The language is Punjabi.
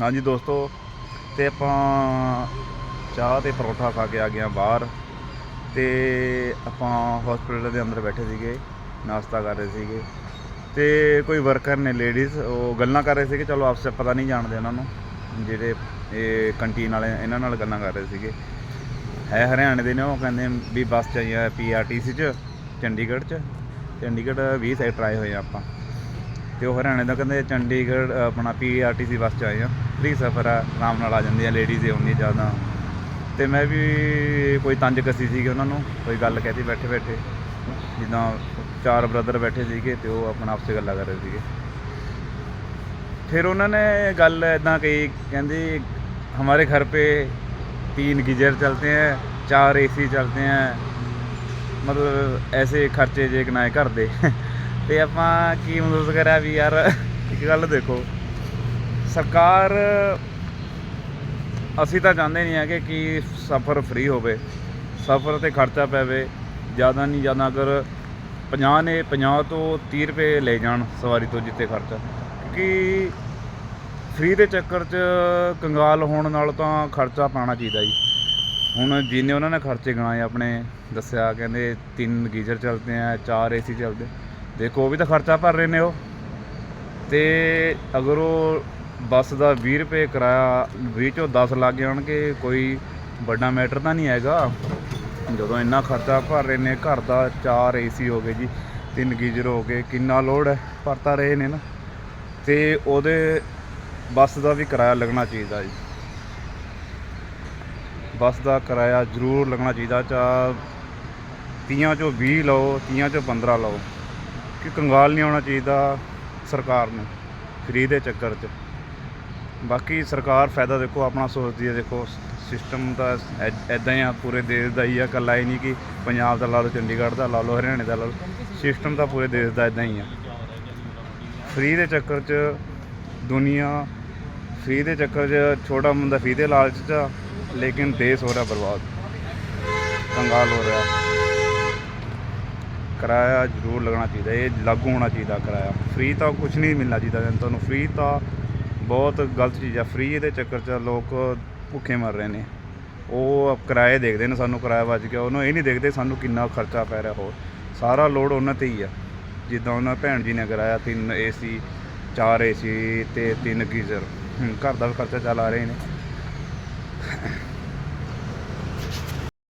ਹਾਂਜੀ ਦੋਸਤੋ, ਤੇ ਆਪਾਂ ਚਾਹ ਤੇ ਪਰੌਠਾ ਖਾ ਕੇ ਆ ਗਏ ਹਾਂ ਬਾਹਰ। ਤੇ ਆਪਾਂ ਹਸਪੀਟਲ ਦੇ ਅੰਦਰ ਬੈਠੇ ਸੀਗੇ, ਨਾਸ਼ਤਾ ਕਰ ਰਹੇ ਸੀਗੇ। ਤੇ ਕੋਈ ਵਰਕਰ ਨੇ ਲੇਡੀਜ਼ ਉਹ ਗੱਲਾਂ ਕਰ ਰਹੇ ਸੀਗੇ। ਚਲੋ ਆਪਸੇ ਪਤਾ ਨਹੀਂ ਜਾਣਦੇ ਉਹਨਾਂ ਨੂੰ, ਜਿਹੜੇ ਇਹ ਕੰਟੀਨ ਵਾਲੇ ਇਹਨਾਂ ਨਾਲ ਗੱਲਾਂ ਕਰ ਰਹੇ ਸੀਗੇ। ਹੈ ਹਰਿਆਣੇ ਦੇ ਨੇ ਉਹ, ਕਹਿੰਦੇ ਵੀ ਬੱਸ ਚ ਆਈਆਂ ਪੀਆਰਟੀਸੀ ਚ, ਚੰਡੀਗੜ੍ਹ ਚ। ਚੰਡੀਗੜ੍ਹ 20 ਸੈਕਟਰ ਆਏ ਹੋਏ ਆ ਆਪਾਂ। ਤੇ ਉਹ ਹਰਿਆਣੇ ਦਾ ਕਹਿੰਦੇ ਚੰਡੀਗੜ੍ਹ ਆਪਣਾ ਪੀਆਰਟੀਸੀ ਬੱਸ 'ਚ ਆਏ ਆ ਫ੍ਰੀ ਸਫ਼ਰ ਆ ਆਰਾਮ ਨਾਲ ਆ ਜਾਂਦੀਆਂ ਲੇਡੀਜ਼ ਹੀ ਹੁੰਦੀ ਜ਼ਿਆਦਾ ਤੇ ਮੈਂ ਵੀ ਕੋਈ ਤੰਜ ਕੱਸੀ ਸੀਗੀ ਉਹਨਾਂ ਨੂੰ ਕੋਈ ਗੱਲ ਕਹਿਤੀ ਬੈਠੇ ਬੈਠੇ ਜਿੱਦਾਂ ਚਾਰ ਬ੍ਰਦਰ ਬੈਠੇ ਸੀਗੇ ਤੇ ਉਹ ਆਪਣਾ ਆਪਸੇ ਗੱਲਾਂ ਕਰ ਰਹੇ ਸੀਗੇ ਫਿਰ ਉਹਨਾਂ ਨੇ ਗੱਲ ਇਦਾਂ ਕਹੀ ਕਹਿੰਦੀ ਹਮਾਰੇ ਘਰ पे तीन गीजर चलते हैं चार एसी चलते हैं ਮਤਲਬ ਐਸੇ ਖਰਚੇ ਜੇ ਕਿਨਾਏ ਘਰ ਦੇ ਤੇ ਆਪਾਂ ਕੀ ਮਹਿਸੂਸ ਕਰਿਆ ਵੀ ਯਾਰ, ਇੱਕ ਗੱਲ ਦੇਖੋ, ਸਰਕਾਰ, ਅਸੀਂ ਤਾਂ ਚਾਹੁੰਦੇ ਨਹੀਂ ਹੈਗੇ ਕਿ ਸਫ਼ਰ ਫ੍ਰੀ ਹੋਵੇ, ਸਫ਼ਰ ਤੇ ਖਰਚਾ ਪੈਵੇ, ਜ਼ਿਆਦਾ ਨਹੀਂ, ਜ਼ਿਆਦਾ ਅਗਰ 50 ਨੇ 50 ਤੋਂ 30 ਰੁਪਏ ਲੈ ਜਾਣ ਸਵਾਰੀ ਤੋਂ ਜਿੱਤੇ ਖਰਚਾ, ਕਿਉਂਕਿ ਫ੍ਰੀ ਦੇ ਚੱਕਰ 'ਚ ਕੰਗਾਲ ਹੋਣ ਨਾਲ ਤਾਂ ਖਰਚਾ ਪਾਣਾ ਚਾਹੀਦਾ ਜੀ। ਹੁਣ ਜਿੰਨੇ ਉਹਨਾਂ ਨੇ ਖਰਚੇ ਗਣਾਏ ਆਪਣੇ ਦੱਸਿਆ, ਕਹਿੰਦੇ ਤਿੰਨ ਗੀਜ਼ਰ ਚੱਲਦੇ ਆ, ਚਾਰ ਏਸੀ ਚੱਲਦੇ ਦੇਖੋ, ਉਹ ਵੀ ਤਾਂ ਖਰਚਾ ਭਰ ਰਹੇ ਨੇ ਉਹ। ਤੇ ਅਗਰ ਉਹ ਬੱਸ ਦਾ 20 ਰੁਪਏ ਕਿਰਾਇਆ 20 ਚੋਂ 10 ਲੱਗ ਜਾਣਗੇ, ਕੋਈ ਵੱਡਾ ਮੈਟਰ ਤਾਂ ਨਹੀਂ ਹੈਗਾ। ਜਦੋਂ ਇੰਨਾ ਖਰਚਾ ਭਰ ਰਹੇ ਨੇ, ਘਰ ਦਾ ਚਾਰ ਏਸੀ ਹੋ ਗਏ ਜੀ, ਤਿੰਨ ਗੀਜ਼ਰ ਹੋ ਗਏ, ਕਿੰਨਾ ਲੋਡ ਹੈ ਭਰਤਾ ਰਹੇ ਨੇ ਨਾ। ਤੇ ਉਹਦੇ ਬੱਸ ਦਾ ਵੀ ਕਿਰਾਇਆ ਲੱਗਣਾ ਚਾਹੀਦਾ ਜੀ। ਬੱਸ ਦਾ ਕਿਰਾਇਆ ਜ਼ਰੂਰ ਲੱਗਣਾ ਚਾਹੀਦਾ ਚਾ ਤੀਆਂ ਚੋਂ 20 ਲਓ ਤੀਆਂ ਚੋਂ 15 ਲਓ। ਕਿ ਕੰਗਾਲ ਨਹੀਂ ਆਉਣਾ ਚਾਹੀਦਾ ਸਰਕਾਰ ਨੂੰ ਫਰੀ ਦੇ ਚੱਕਰ 'ਚ। ਬਾਕੀ ਸਰਕਾਰ ਫਾਇਦਾ ਦੇਖੋ ਆਪਣਾ ਸੋਚਦੀ ਹੈ ਦੇਖੋ ਸਿਸਟਮ ਤਾਂ ਐਦਾਂ ਹੀ ਆ ਪੂਰੇ ਦੇਸ਼ ਦਾ ਹੀ ਆ ਇਕੱਲਾ ਹੀ ਨਹੀਂ ਕਿ ਪੰਜਾਬ ਦਾ ਲਾ ਲਓ ਚੰਡੀਗੜ੍ਹ ਦਾ ਲਾ ਲਓ ਹਰਿਆਣੇ ਦਾ ਲਾ ਲਓ ਸਿਸਟਮ ਤਾਂ ਪੂਰੇ ਦੇਸ਼ ਦਾ ਐਦਾਂ ਹੀ ਆ। ਫਰੀ ਦੇ ਚੱਕਰ 'ਚ ਦੁਨੀਆ ਫਰੀ ਦੇ ਚੱਕਰ 'ਚ ਛੋਟਾ ਮੁੰਡਾ ਫ੍ਰੀ ਦੇ ਲਾਲਚ 'ਚ ਆ, ਲੇਕਿਨ ਦੇਸ਼ ਹੋ ਰਿਹਾ ਬਰਬਾਦ। ਕੰਗਾਲ ਹੋ ਰਿਹਾ। ਕਿਰਾਇਆ ਜ਼ਰੂਰ ਲੱਗਣਾ ਚਾਹੀਦਾ, ਇਹ ਲਾਗੂ ਹੋਣਾ ਚਾਹੀਦਾ ਕਿਰਾਇਆ। ਫ੍ਰੀ ਤਾਂ ਕੁਝ ਨਹੀਂ ਮਿਲਣਾ ਚਾਹੀਦਾ ਤੁਹਾਨੂੰ ਨੂੰ ਫ੍ਰੀ ਤਾਂ ਬਹੁਤ ਗਲਤ ਚੀਜ਼ ਆ। ਫ੍ਰੀ ਦੇ ਚੱਕਰ 'ਚ ਲੋਕ ਭੁੱਖੇ ਮਰ ਰਹੇ ਨੇ। ਉਹ ਕਿਰਾਏ ਦੇਖਦੇ ਨੇ ਸਾਨੂੰ, ਕਿਰਾਇਆ ਵੱਜ ਗਿਆ, ਉਹਨੂੰ ਇਹ ਨਹੀਂ ਦੇਖਦੇ ਸਾਨੂੰ ਕਿੰਨਾ ਖਰਚਾ ਪੈ ਰਿਹਾ ਹੋਰ। ਸਾਰਾ ਲੋਡ ਉਹਨਾਂ ਤੇ ਹੀ ਆ। ਜਿੱਦਾਂ ਉਹਨਾਂ ਭੈਣ ਜੀ ਨੇ ਕਰਾਇਆ, ਤਿੰਨ ਏਸੀ ਚਾਰ ਏਸੀ ਤੇ ਤਿੰਨ ਗੀਜ਼ਰ। ਘਰ ਦਾ ਵੀ ਖਰਚਾ ਚੱਲ ਆ ਰਹੇ ਨੇ।